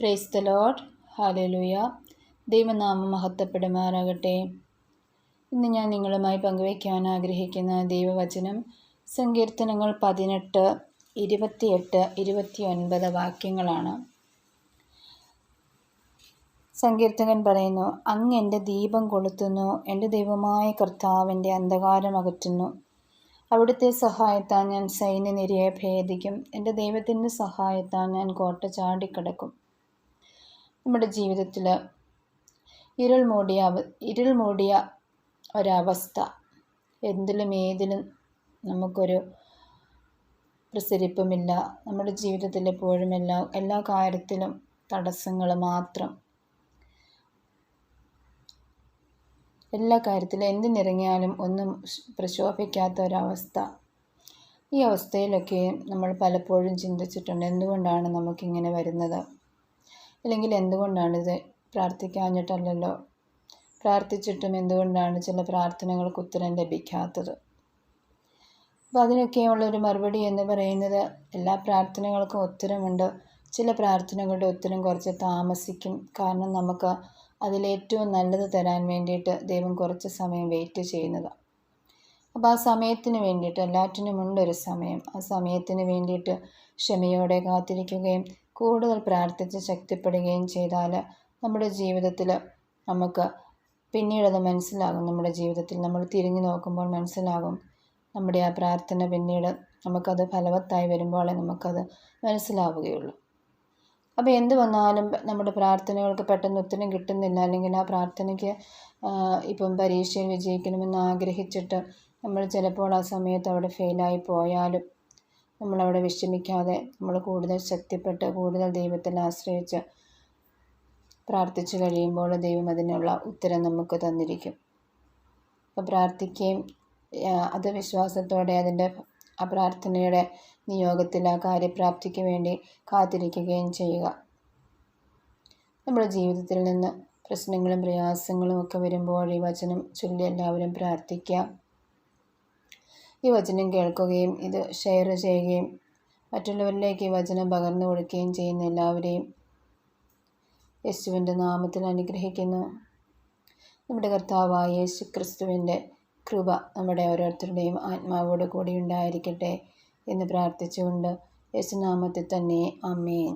Price ഹാലലുയ ദൈവനാമം മഹത്വപ്പെടുമാറാകട്ടെ. ഇന്ന് ഞാൻ നിങ്ങളുമായി പങ്കുവയ്ക്കാൻ ആഗ്രഹിക്കുന്ന ദൈവവചനം സങ്കീർത്തനങ്ങൾ പതിനെട്ട് ഇരുപത്തിയെട്ട് ഇരുപത്തി ഒൻപത് വാക്യങ്ങളാണ്. സങ്കീർത്തകൻ പറയുന്നു അങ്ങ് എന്റെ ദീപം കൊളുത്തുന്നു എന്റെ ദൈവമായ കർത്താവിന്റെ അന്ധകാരം അകറ്റുന്നു. അവിടുത്തെ സഹായത്താൽ ഞാൻ സൈന്യനിരയെ ഭേദിക്കും എന്റെ ദൈവത്തിന്റെ സഹായത്താൽ ഞാൻ കോട്ട ചാടിക്കിടക്കും. നമ്മുടെ ജീവിതത്തിൽ ഇരുൾ മൂടിയ ഇരുൾ മൂടിയ ഒരവസ്ഥ. എന്തിലും ഏതിലും നമുക്കൊരു പ്രസരിപ്പുമില്ല. നമ്മുടെ ജീവിതത്തിൽ എപ്പോഴും എല്ലാ എല്ലാ കാര്യത്തിലും തടസ്സങ്ങൾ മാത്രം. എല്ലാ കാര്യത്തിലും എന്തിനിറങ്ങിയാലും ഒന്നും പ്രശോഭിക്കാത്ത ഒരവസ്ഥ. ഈ അവസ്ഥയിലൊക്കെ നമ്മൾ പലപ്പോഴും ചിന്തിച്ചിട്ടുണ്ട്. എന്തുകൊണ്ടാണ് നമുക്കിങ്ങനെ വരുന്നത്? അല്ലെങ്കിൽ എന്തുകൊണ്ടാണിത് പ്രാർത്ഥിക്കാഞ്ഞിട്ടല്ലല്ലോ? പ്രാർത്ഥിച്ചിട്ടും എന്തുകൊണ്ടാണ് ചില പ്രാർത്ഥനകൾക്ക് ഉത്തരം ലഭിക്കാത്തത്? അപ്പോൾ അതിനൊക്കെയുള്ളൊരു മറുപടി എന്ന് പറയുന്നത് എല്ലാ പ്രാർത്ഥനകൾക്കും ഉത്തരമുണ്ട്. ചില പ്രാർത്ഥനകളുടെ ഉത്തരം കുറച്ച് താമസിക്കും. കാരണം നമുക്ക് അതിലേറ്റവും നല്ലത് തരാൻ വേണ്ടിയിട്ട് ദൈവം കുറച്ച് സമയം വെയിറ്റ് ചെയ്യുന്നത്. അപ്പോൾ ആ സമയത്തിന് വേണ്ടിയിട്ട് എല്ലാറ്റിനും ഉണ്ടൊരു സമയം. ആ സമയത്തിന് വേണ്ടിയിട്ട് ക്ഷമയോടെ കാത്തിരിക്കുകയും കൂടുതൽ പ്രാർത്ഥിച്ച് ശക്തിപ്പെടുകയും ചെയ്താൽ നമ്മുടെ ജീവിതത്തിൽ നമുക്ക് പിന്നീടത് മനസ്സിലാകും. നമ്മുടെ ജീവിതത്തിൽ നമ്മൾ തിരിഞ്ഞു നോക്കുമ്പോൾ മനസ്സിലാകും. നമ്മുടെ ആ പ്രാർത്ഥന പിന്നീട് നമുക്കത് ഫലവത്തായി വരുമ്പോഴേ നമുക്കത് മനസ്സിലാവുകയുള്ളൂ. അപ്പോൾ എന്ത് വന്നാലും നമ്മുടെ പ്രാർത്ഥനകൾക്ക് പെട്ടെന്ന് ഉത്തരം കിട്ടുന്നില്ല. അല്ലെങ്കിൽ ആ പ്രാർത്ഥനയ്ക്ക് ഇപ്പം പരീക്ഷയിൽ വിജയിക്കണമെന്ന് ആഗ്രഹിച്ചിട്ട് നമ്മൾ ചിലപ്പോൾ ആ സമയത്ത് അവിടെ ഫെയിലായി പോയാലും നമ്മളവിടെ വിഷമിക്കാതെ നമ്മൾ കൂടുതൽ ശക്തിപ്പെട്ട് കൂടുതൽ ദൈവത്തിൽ ആശ്രയിച്ച് പ്രാർത്ഥിച്ചു കഴിയുമ്പോൾ ദൈവം അതിനുള്ള ഉത്തരം നമുക്ക് തന്നിരിക്കും. അപ്പോൾ പ്രാർത്ഥിക്കുകയും അത് വിശ്വാസത്തോടെ അതിന്റെ ആ പ്രാർത്ഥനയുടെ നിയോഗത്തിൽ ആ കാര്യപ്രാപ്തിക്ക് വേണ്ടി കാത്തിരിക്കുകയും ചെയ്യുക. നമ്മുടെ ജീവിതത്തിൽ നിന്ന് പ്രശ്നങ്ങളും പ്രയാസങ്ങളും ഒക്കെ വരുമ്പോൾ ഈ വചനം ചൊല്ലി എല്ലാവരും പ്രാർത്ഥിക്കുക. ഈ വചനം കേൾക്കുകയും ഇത് ഷെയർ ചെയ്യുകയും മറ്റുള്ളവരിലേക്ക് ഈ വചനം പകർന്നു കൊടുക്കുകയും ചെയ്യുന്ന എല്ലാവരെയും യേശുവിന്റെ നാമത്തിൽ അനുഗ്രഹിക്കുന്നു. നമ്മുടെ കർത്താവായ യേശു ക്രിസ്തുവിന്റെ കൃപ നമ്മുടെ ഓരോരുത്തരുടെയും ആത്മാവോട് കൂടി ഉണ്ടായിരിക്കട്ടെ എന്ന് പ്രാർത്ഥിച്ചുകൊണ്ട് യേശുനാമത്തിൽ തന്നെ അമ്മേൻ